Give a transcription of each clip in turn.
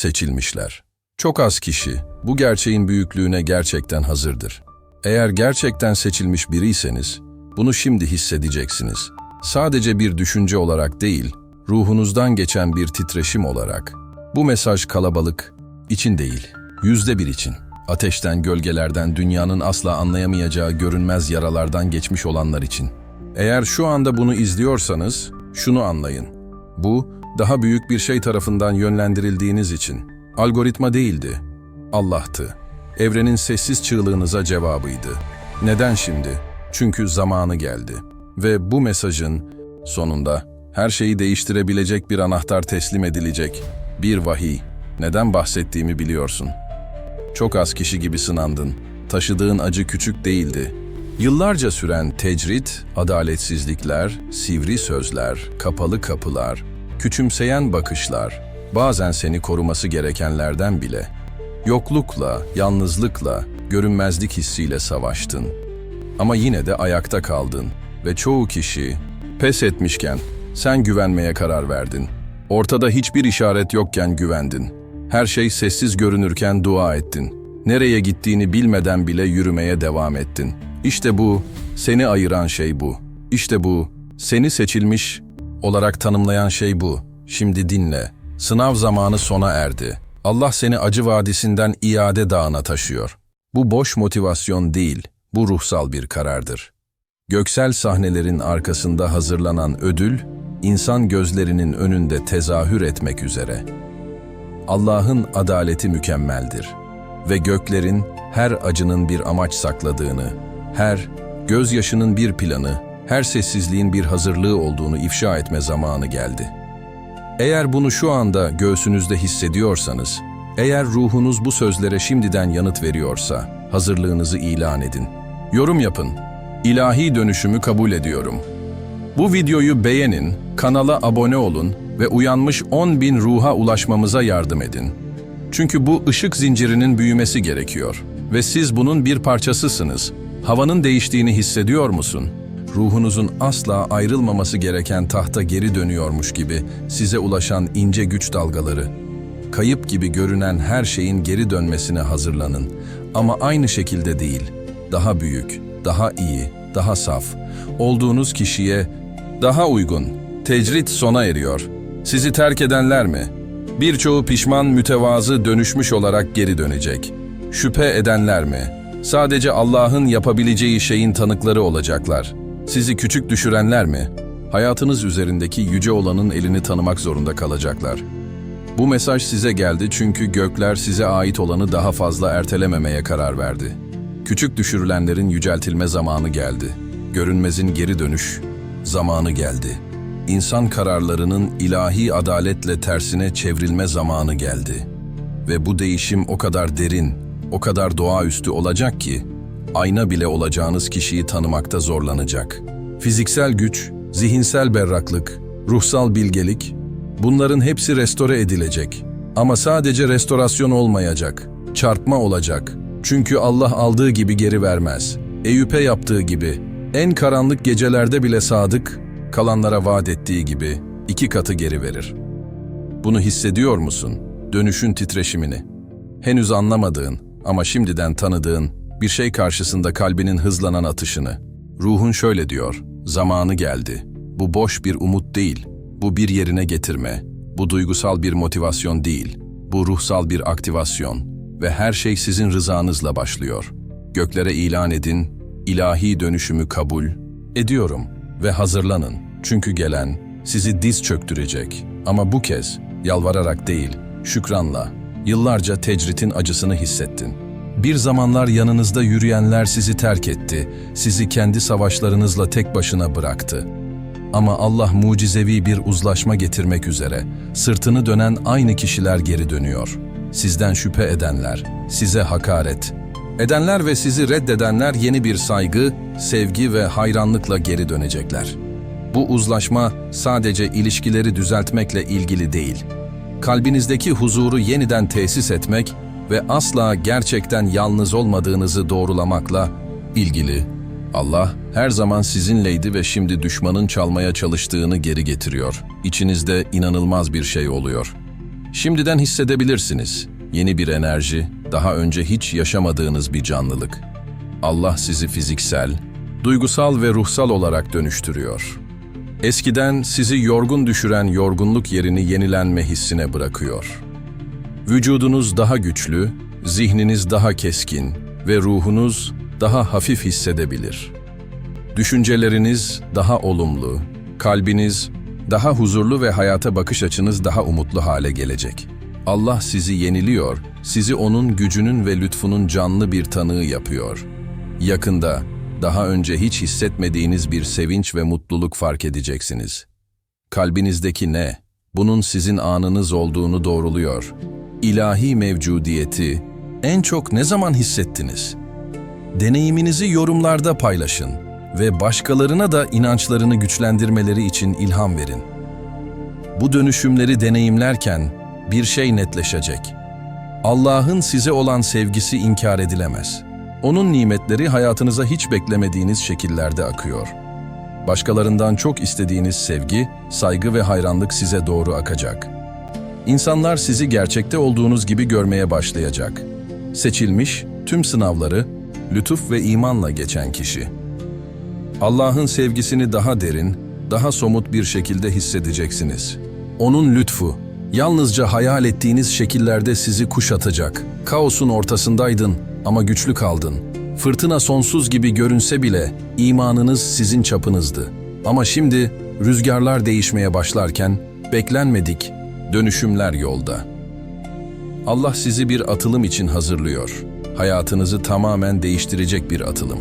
seçilmişler. Çok az kişi bu gerçeğin büyüklüğüne gerçekten hazırdır. Eğer gerçekten seçilmiş biriyseniz, bunu şimdi hissedeceksiniz. Sadece bir düşünce olarak değil, ruhunuzdan geçen bir titreşim olarak. Bu mesaj kalabalık, için değil, yüzde bir için. Ateşten, gölgelerden, dünyanın asla anlayamayacağı görünmez yaralardan geçmiş olanlar için. Eğer şu anda bunu izliyorsanız, şunu anlayın. Bu, daha büyük bir şey tarafından yönlendirildiğiniz için. Algoritma değildi, Allah'tı. Evrenin sessiz çığlığınıza cevabıydı. Neden şimdi? Çünkü zamanı geldi. Ve bu mesajın sonunda her şeyi değiştirebilecek bir anahtar teslim edilecek. Bir vahiy. Neden bahsettiğimi biliyorsun. Çok az kişi gibi sınandın. Taşıdığın acı küçük değildi. Yıllarca süren tecrit, adaletsizlikler, sivri sözler, kapalı kapılar, küçümseyen bakışlar, bazen seni koruması gerekenlerden bile. Yoklukla, yalnızlıkla, görünmezlik hissiyle savaştın. Ama yine de ayakta kaldın ve çoğu kişi pes etmişken sen güvenmeye karar verdin. Ortada hiçbir işaret yokken güvendin. Her şey sessiz görünürken dua ettin. Nereye gittiğini bilmeden bile yürümeye devam ettin. İşte bu, seni ayıran şey bu. İşte bu, seni seçilmiş olarak tanımlayan şey bu. Şimdi dinle. Sınav zamanı sona erdi. Allah seni acı vadisinden iade dağına taşıyor. Bu boş motivasyon değil, bu ruhsal bir karardır. Göksel sahnelerin arkasında hazırlanan ödül, insan gözlerinin önünde tezahür etmek üzere. Allah'ın adaleti mükemmeldir ve göklerin her acının bir amaç sakladığını, her gözyaşının bir planı, her sessizliğin bir hazırlığı olduğunu ifşa etme zamanı geldi. Eğer bunu şu anda göğsünüzde hissediyorsanız, eğer ruhunuz bu sözlere şimdiden yanıt veriyorsa, hazırlığınızı ilan edin. Yorum yapın. İlahi dönüşümü kabul ediyorum. Bu videoyu beğenin, kanala abone olun ve uyanmış 10 bin ruha ulaşmamıza yardım edin. Çünkü bu ışık zincirinin büyümesi gerekiyor ve siz bunun bir parçasısınız. Havanın değiştiğini hissediyor musun? Ruhunuzun asla ayrılmaması gereken tahta geri dönüyormuş gibi size ulaşan ince güç dalgaları. Kayıp gibi görünen her şeyin geri dönmesine hazırlanın. Ama aynı şekilde değil. Daha büyük, daha iyi, daha saf. Olduğunuz kişiye daha uygun. Tecrit sona eriyor. Sizi terk edenler mi? Birçoğu pişman, mütevazı, dönüşmüş olarak geri dönecek. Şüphe edenler mi? Sadece Allah'ın yapabileceği şeyin tanıkları olacaklar. Sizi küçük düşürenler mi? Hayatınız üzerindeki yüce olanın elini tanımak zorunda kalacaklar. Bu mesaj size geldi çünkü gökler size ait olanı daha fazla ertelememeye karar verdi. Küçük düşürülenlerin yüceltilme zamanı geldi. Görünmezin geri dönüş zamanı geldi. İnsan kararlarının ilahi adaletle tersine çevrilme zamanı geldi. Ve bu değişim o kadar derin, o kadar doğaüstü olacak ki, ayna bile olacağınız kişiyi tanımakta zorlanacak. Fiziksel güç, zihinsel berraklık, ruhsal bilgelik, bunların hepsi restore edilecek. Ama sadece restorasyon olmayacak, çarpma olacak. Çünkü Allah aldığı gibi geri vermez. Eyüp'e yaptığı gibi, en karanlık gecelerde bile sadık, kalanlara vaat ettiği gibi iki katı geri verir. Bunu hissediyor musun? Dönüşün titreşimini. Henüz anlamadığın ama şimdiden tanıdığın bir şey karşısında kalbinin hızlanan atışını. Ruhun şöyle diyor, zamanı geldi. Bu boş bir umut değil, bu bir yerine getirme. Bu duygusal bir motivasyon değil, bu ruhsal bir aktivasyon. Ve her şey sizin rızanızla başlıyor. Göklere ilan edin, ilahi dönüşümü kabul ediyorum ve hazırlanın. Çünkü gelen sizi diz çöktürecek. Ama bu kez yalvararak değil, şükranla. Yıllarca tecritin acısını hissettin. Bir zamanlar yanınızda yürüyenler sizi terk etti, sizi kendi savaşlarınızla tek başına bıraktı. Ama Allah mucizevi bir uzlaşma getirmek üzere, sırtını dönen aynı kişiler geri dönüyor. Sizden şüphe edenler, size hakaret, edenler ve sizi reddedenler yeni bir saygı, sevgi ve hayranlıkla geri dönecekler. Bu uzlaşma sadece ilişkileri düzeltmekle ilgili değil. Kalbinizdeki huzuru yeniden tesis etmek ve asla gerçekten yalnız olmadığınızı doğrulamakla ilgili. Allah her zaman sizinleydi ve şimdi düşmanın çalmaya çalıştığını geri getiriyor. İçinizde inanılmaz bir şey oluyor. Şimdiden hissedebilirsiniz. Yeni bir enerji, daha önce hiç yaşamadığınız bir canlılık. Allah sizi fiziksel, duygusal ve ruhsal olarak dönüştürüyor. Eskiden sizi yorgun düşüren yorgunluk yerini yenilenme hissine bırakıyor. Vücudunuz daha güçlü, zihniniz daha keskin ve ruhunuz daha hafif hissedebilir. Düşünceleriniz daha olumlu, kalbiniz daha huzurlu ve hayata bakış açınız daha umutlu hale gelecek. Allah sizi yeniliyor, sizi onun gücünün ve lütfunun canlı bir tanığı yapıyor. Yakında, daha önce hiç hissetmediğiniz bir sevinç ve mutluluk fark edeceksiniz. Kalbinizdeki ne? Bunun sizin anınız olduğunu doğruluyor. İlahi mevcudiyeti en çok ne zaman hissettiniz? Deneyiminizi yorumlarda paylaşın ve başkalarına da inançlarını güçlendirmeleri için ilham verin. Bu dönüşümleri deneyimlerken bir şey netleşecek. Allah'ın size olan sevgisi inkar edilemez. Onun nimetleri hayatınıza hiç beklemediğiniz şekillerde akıyor. Başkalarından çok istediğiniz sevgi, saygı ve hayranlık size doğru akacak. İnsanlar sizi gerçekte olduğunuz gibi görmeye başlayacak. Seçilmiş, tüm sınavları, lütuf ve imanla geçen kişi. Allah'ın sevgisini daha derin, daha somut bir şekilde hissedeceksiniz. Onun lütfu, yalnızca hayal ettiğiniz şekillerde sizi kuşatacak. Kaosun ortasındaydın ama güçlü kaldın. Fırtına sonsuz gibi görünse bile imanınız sizin çapınızdı. Ama şimdi rüzgarlar değişmeye başlarken beklenmedik dönüşümler yolda. Allah sizi bir atılım için hazırlıyor. Hayatınızı tamamen değiştirecek bir atılım.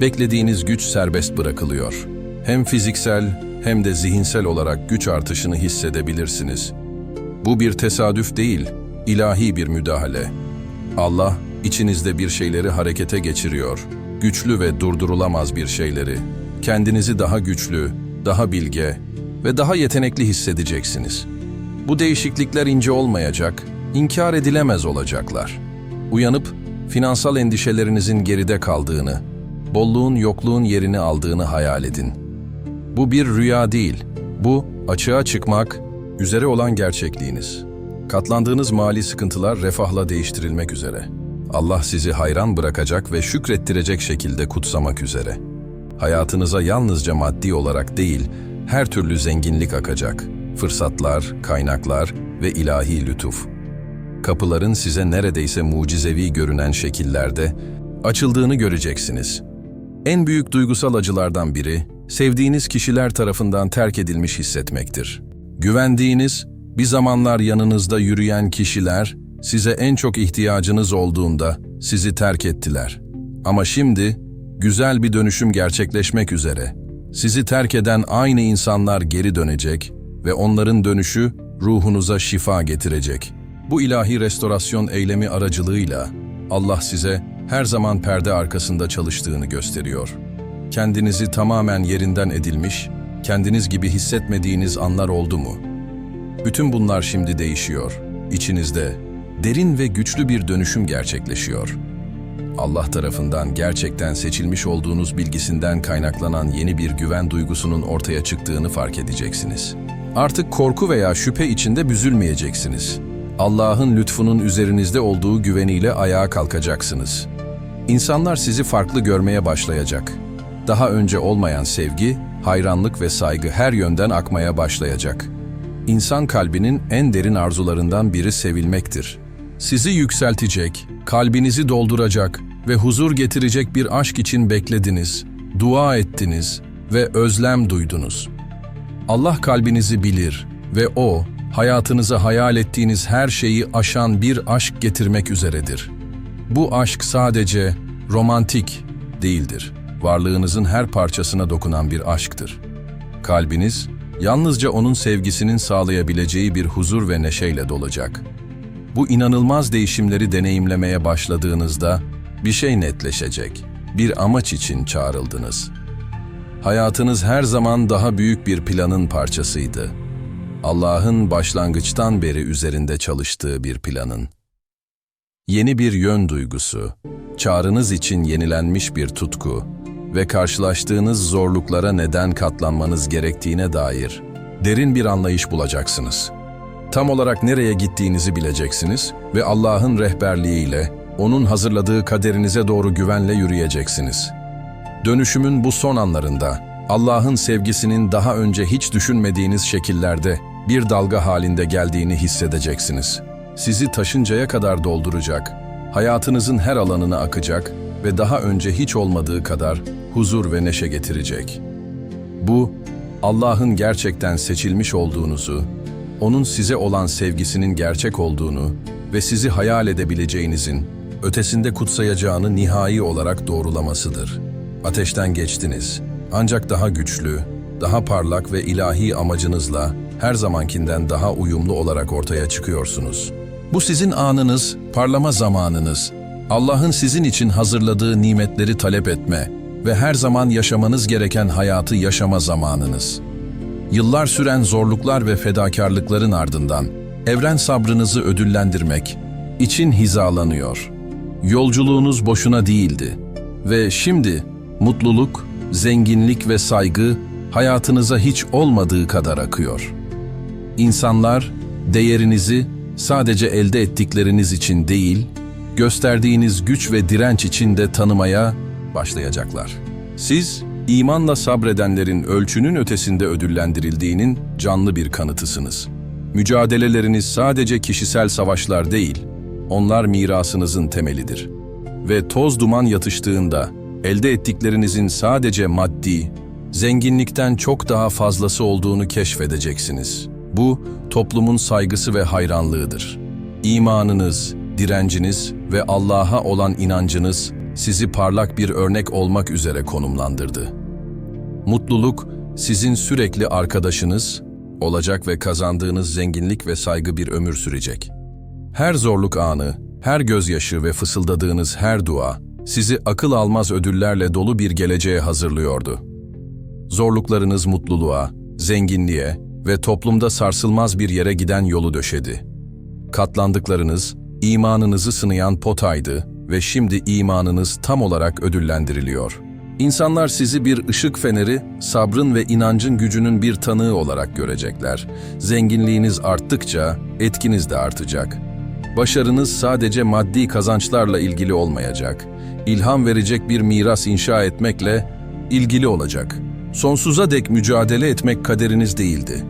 Beklediğiniz güç serbest bırakılıyor. Hem fiziksel hem de zihinsel olarak güç artışını hissedebilirsiniz. Bu bir tesadüf değil, ilahi bir müdahale. Allah içinizde bir şeyleri harekete geçiriyor. Güçlü ve durdurulamaz bir şeyleri. Kendinizi daha güçlü, daha bilge ve daha yetenekli hissedeceksiniz. Bu değişiklikler ince olmayacak, inkar edilemez olacaklar. Uyanıp finansal endişelerinizin geride kaldığını, bolluğun yokluğun yerini aldığını hayal edin. Bu bir rüya değil, bu açığa çıkmak, üzere olan gerçekliğiniz. Katlandığınız mali sıkıntılar refahla değiştirilmek üzere. Allah sizi hayran bırakacak ve şükrettirecek şekilde kutsamak üzere. Hayatınıza yalnızca maddi olarak değil, her türlü zenginlik akacak. Fırsatlar, kaynaklar ve ilahi lütuf. Kapıların size neredeyse mucizevi görünen şekillerde açıldığını göreceksiniz. En büyük duygusal acılardan biri, sevdiğiniz kişiler tarafından terk edilmiş hissetmektir. Güvendiğiniz, bir zamanlar yanınızda yürüyen kişiler, size en çok ihtiyacınız olduğunda sizi terk ettiler. Ama şimdi, güzel bir dönüşüm gerçekleşmek üzere. Sizi terk eden aynı insanlar geri dönecek ve onların dönüşü ruhunuza şifa getirecek. Bu ilahi restorasyon eylemi aracılığıyla Allah size her zaman perde arkasında çalıştığını gösteriyor. Kendinizi tamamen yerinden edilmiş, kendiniz gibi hissetmediğiniz anlar oldu mu? Bütün bunlar şimdi değişiyor. İçinizde derin ve güçlü bir dönüşüm gerçekleşiyor. Allah tarafından gerçekten seçilmiş olduğunuz bilgisinden kaynaklanan yeni bir güven duygusunun ortaya çıktığını fark edeceksiniz. Artık korku veya şüphe içinde büzülmeyeceksiniz. Allah'ın lütfunun üzerinizde olduğu güveniyle ayağa kalkacaksınız. İnsanlar sizi farklı görmeye başlayacak. Daha önce olmayan sevgi, hayranlık ve saygı her yönden akmaya başlayacak. İnsan kalbinin en derin arzularından biri sevilmektir. Sizi yükseltecek, kalbinizi dolduracak ve huzur getirecek bir aşk için beklediniz, dua ettiniz ve özlem duydunuz. Allah kalbinizi bilir ve O, hayatınıza hayal ettiğiniz her şeyi aşan bir aşk getirmek üzeredir. Bu aşk sadece romantik değildir. Varlığınızın her parçasına dokunan bir aşktır. Kalbiniz, yalnızca onun sevgisinin sağlayabileceği bir huzur ve neşeyle dolacak. Bu inanılmaz değişimleri deneyimlemeye başladığınızda bir şey netleşecek. Bir amaç için çağrıldınız. Hayatınız her zaman daha büyük bir planın parçasıydı. Allah'ın başlangıçtan beri üzerinde çalıştığı bir planın. Yeni bir yön duygusu, çağrınız için yenilenmiş bir tutku ve karşılaştığınız zorluklara neden katlanmanız gerektiğine dair derin bir anlayış bulacaksınız. tam olarak nereye gittiğinizi bileceksiniz ve Allah'ın rehberliğiyle, O'nun hazırladığı kaderinize doğru güvenle yürüyeceksiniz. Dönüşümün bu son anlarında, Allah'ın sevgisinin daha önce hiç düşünmediğiniz şekillerde bir dalga halinde geldiğini hissedeceksiniz. Sizi taşıncaya kadar dolduracak, hayatınızın her alanına akacak ve daha önce hiç olmadığı kadar huzur ve neşe getirecek. Bu, Allah'ın gerçekten seçilmiş olduğunuzu, O'nun size olan sevgisinin gerçek olduğunu ve sizi hayal edebileceğinizin ötesinde kutsayacağını nihai olarak doğrulamasıdır. Ateşten geçtiniz, ancak daha güçlü, daha parlak ve ilahi amacınızla her zamankinden daha uyumlu olarak ortaya çıkıyorsunuz. Bu sizin anınız, parlama zamanınız, Allah'ın sizin için hazırladığı nimetleri talep etme ve her zaman yaşamanız gereken hayatı yaşama zamanınız. Yıllar süren zorluklar ve fedakarlıkların ardından evren sabrınızı ödüllendirmek için hizalanıyor. Yolculuğunuz boşuna değildi ve şimdi mutluluk, zenginlik ve saygı hayatınıza hiç olmadığı kadar akıyor. İnsanlar değerinizi sadece elde ettikleriniz için değil, gösterdiğiniz güç ve direnç için de tanımaya başlayacaklar. Siz, imanla sabredenlerin ölçünün ötesinde ödüllendirildiğinin canlı bir kanıtısınız. Mücadeleleriniz sadece kişisel savaşlar değil, onlar mirasınızın temelidir. Ve toz duman yatıştığında, elde ettiklerinizin sadece maddi, zenginlikten çok daha fazlası olduğunu keşfedeceksiniz. Bu, toplumun saygısı ve hayranlığıdır. İmanınız, direnciniz ve Allah'a olan inancınız sizi parlak bir örnek olmak üzere konumlandırdı. Mutluluk sizin sürekli arkadaşınız olacak ve kazandığınız zenginlik ve saygı bir ömür sürecek. Her zorluk anı, her gözyaşı ve fısıldadığınız her dua sizi akıl almaz ödüllerle dolu bir geleceğe hazırlıyordu. Zorluklarınız mutluluğa, zenginliğe ve toplumda sarsılmaz bir yere giden yolu döşedi. Katlandıklarınız, imanınızı sınayan potaydı ve şimdi imanınız tam olarak ödüllendiriliyor. İnsanlar sizi bir ışık feneri, sabrın ve inancın gücünün bir tanığı olarak görecekler. Zenginliğiniz arttıkça etkiniz de artacak. Başarınız sadece maddi kazançlarla ilgili olmayacak. İlham verecek bir miras inşa etmekle ilgili olacak. Sonsuza dek mücadele etmek kaderiniz değildi.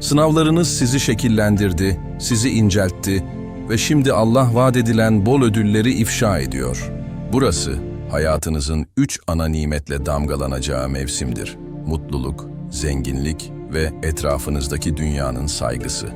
Sınavlarınız sizi şekillendirdi, sizi inceltti ve şimdi Allah vaat edilen bol ödülleri ifşa ediyor. Burası hayatınızın üç ana nimetle damgalanacağı mevsimdir. Mutluluk, zenginlik ve etrafınızdaki dünyanın saygısı.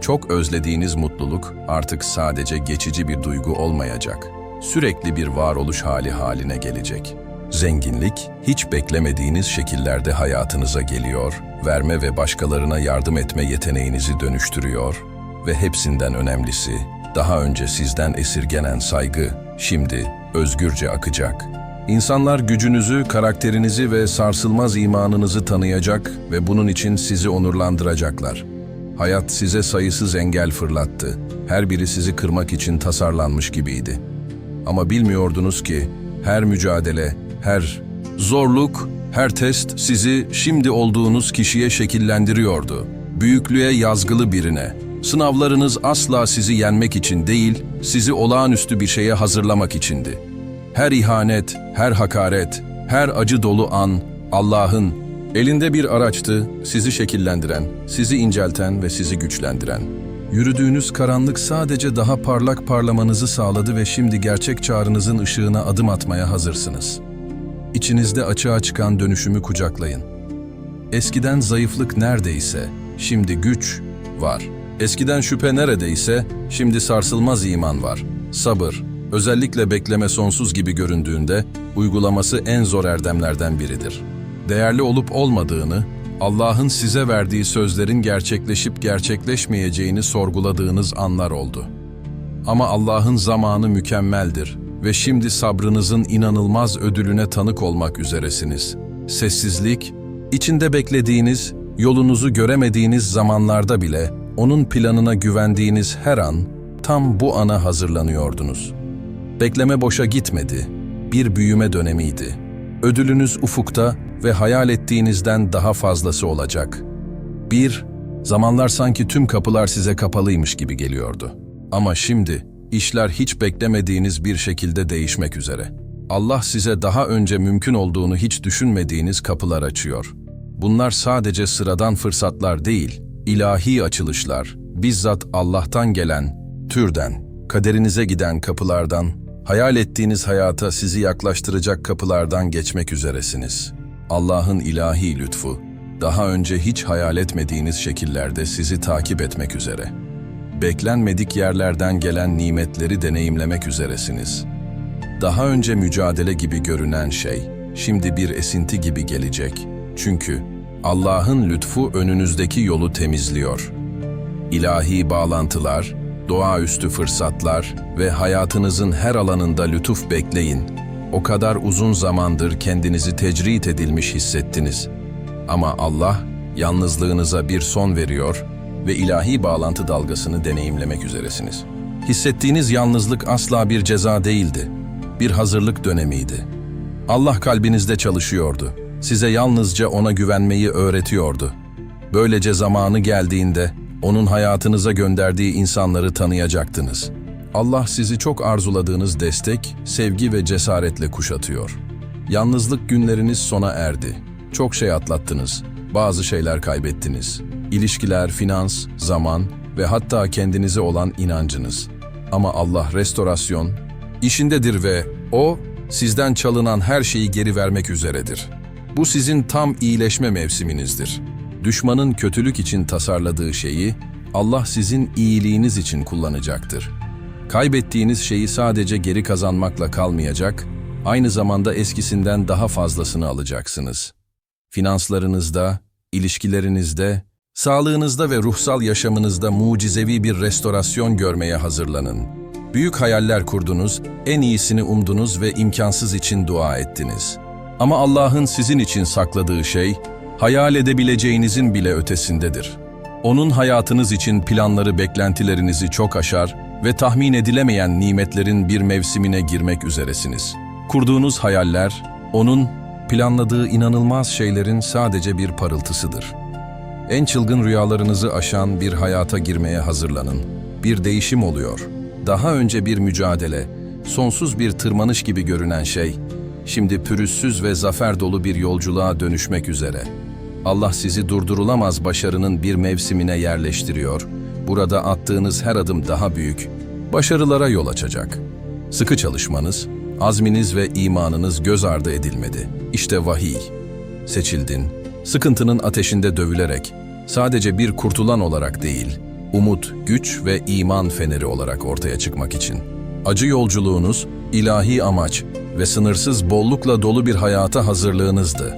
Çok özlediğiniz mutluluk artık sadece geçici bir duygu olmayacak. Sürekli bir varoluş hali haline gelecek. Zenginlik, hiç beklemediğiniz şekillerde hayatınıza geliyor, verme ve başkalarına yardım etme yeteneğinizi dönüştürüyor ve hepsinden önemlisi, daha önce sizden esirgenen saygı, şimdi özgürce akacak. İnsanlar gücünüzü, karakterinizi ve sarsılmaz imanınızı tanıyacak ve bunun için sizi onurlandıracaklar. Hayat size sayısız engel fırlattı. Her biri sizi kırmak için tasarlanmış gibiydi. Ama bilmiyordunuz ki her mücadele, her zorluk, her test sizi şimdi olduğunuz kişiye şekillendiriyordu. Büyüklüğe yazgılı birine. Sınavlarınız asla sizi yenmek için değil, sizi olağanüstü bir şeye hazırlamak içindi. Her ihanet, her hakaret, her acı dolu an Allah'ın elinde bir araçtı sizi şekillendiren, sizi incelten ve sizi güçlendiren. Yürüdüğünüz karanlık sadece daha parlak parlamanızı sağladı ve şimdi gerçek çağrınızın ışığına adım atmaya hazırsınız. İçinizde açığa çıkan dönüşümü kucaklayın. Eskiden zayıflık neredeyse, şimdi güç var. Eskiden şüphe neredeyse, şimdi sarsılmaz iman var. Sabır, özellikle bekleme sonsuz gibi göründüğünde, uygulaması en zor erdemlerden biridir. Değerli olup olmadığını, Allah'ın size verdiği sözlerin gerçekleşip gerçekleşmeyeceğini sorguladığınız anlar oldu. Ama Allah'ın zamanı mükemmeldir ve şimdi sabrınızın inanılmaz ödülüne tanık olmak üzeresiniz. Sessizlik, içinde beklediğiniz, yolunuzu göremediğiniz zamanlarda bile onun planına güvendiğiniz her an tam bu ana hazırlanıyordunuz. Bekleme boşa gitmedi, bir büyüme dönemiydi. Ödülünüz ufukta ve hayal ettiğinizden daha fazlası olacak. Bir, Zamanlar sanki tüm kapılar size kapalıymış gibi geliyordu. Ama şimdi işler hiç beklemediğiniz bir şekilde değişmek üzere. Allah size daha önce mümkün olduğunu hiç düşünmediğiniz kapılar açıyor. Bunlar sadece sıradan fırsatlar değil, ilahi açılışlar, bizzat Allah'tan gelen, türden, kaderinize giden kapılardan, hayal ettiğiniz hayata sizi yaklaştıracak kapılardan geçmek üzeresiniz. Allah'ın ilahi lütfu, daha önce hiç hayal etmediğiniz şekillerde sizi takip etmek üzere. Beklenmedik yerlerden gelen nimetleri deneyimlemek üzeresiniz. Daha önce mücadele gibi görünen şey, şimdi bir esinti gibi gelecek. Çünkü Allah'ın lütfu önünüzdeki yolu temizliyor. İlahi bağlantılar, doğaüstü fırsatlar ve hayatınızın her alanında lütuf bekleyin. O kadar uzun zamandır kendinizi tecrit edilmiş hissettiniz. Ama Allah yalnızlığınıza bir son veriyor ve ilahi bağlantı dalgasını deneyimlemek üzeresiniz. Hissettiğiniz yalnızlık asla bir ceza değildi, bir hazırlık dönemiydi. Allah kalbinizde çalışıyordu. Size yalnızca ona güvenmeyi öğretiyordu. Böylece zamanı geldiğinde onun hayatınıza gönderdiği insanları tanıyacaktınız. Allah sizi çok arzuladığınız destek, sevgi ve cesaretle kuşatıyor. Yalnızlık günleriniz sona erdi. Çok şey atlattınız. Bazı şeyler kaybettiniz. İlişkiler, finans, zaman ve hatta kendinize olan inancınız. Ama Allah restorasyon işindedir ve O sizden çalınan her şeyi geri vermek üzeredir. Bu sizin tam iyileşme mevsiminizdir. Düşmanın kötülük için tasarladığı şeyi Allah sizin iyiliğiniz için kullanacaktır. Kaybettiğiniz şeyi sadece geri kazanmakla kalmayacak, aynı zamanda eskisinden daha fazlasını alacaksınız. Finanslarınızda, ilişkilerinizde, sağlığınızda ve ruhsal yaşamınızda mucizevi bir restorasyon görmeye hazırlanın. Büyük hayaller kurdunuz, en iyisini umdunuz ve imkansız için dua ettiniz. Ama Allah'ın sizin için sakladığı şey, hayal edebileceğinizin bile ötesindedir. Onun hayatınız için planları beklentilerinizi çok aşar ve tahmin edilemeyen nimetlerin bir mevsimine girmek üzeresiniz. Kurduğunuz hayaller, O'nun planladığı inanılmaz şeylerin sadece bir parıltısıdır. En çılgın rüyalarınızı aşan bir hayata girmeye hazırlanın. Bir değişim oluyor. Daha önce bir mücadele, sonsuz bir tırmanış gibi görünen şey, şimdi pürüzsüz ve zafer dolu bir yolculuğa dönüşmek üzere. Allah sizi durdurulamaz başarının bir mevsimine yerleştiriyor. Burada attığınız her adım daha büyük, başarılara yol açacak. Sıkı çalışmanız, azminiz ve imanınız göz ardı edilmedi. İşte vahiy. Seçildin, sıkıntının ateşinde dövülerek, sadece bir kurtulan olarak değil, umut, güç ve iman feneri olarak ortaya çıkmak için. Acı yolculuğunuz, ilahi amaç ve sınırsız bollukla dolu bir hayata hazırlığınızdı.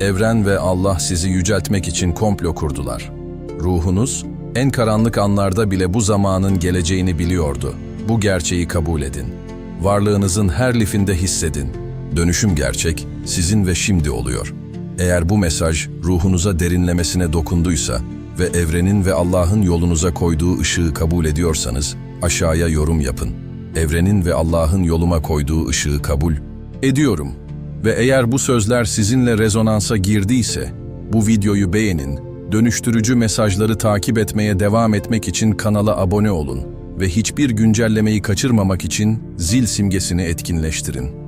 Evren ve Allah sizi yüceltmek için komplo kurdular. Ruhunuz, en karanlık anlarda bile bu zamanın geleceğini biliyordu. Bu gerçeği kabul edin. Varlığınızın her lifinde hissedin. Dönüşüm gerçek, sizin ve şimdi oluyor. Eğer bu mesaj ruhunuza derinlemesine dokunduysa ve evrenin ve Allah'ın yolunuza koyduğu ışığı kabul ediyorsanız, aşağıya yorum yapın. Evrenin ve Allah'ın yoluma koyduğu ışığı kabul ediyorum. Ve eğer bu sözler sizinle rezonansa girdiyse, bu videoyu beğenin, dönüştürücü mesajları takip etmeye devam etmek için kanala abone olun ve hiçbir güncellemeyi kaçırmamak için zil simgesini etkinleştirin.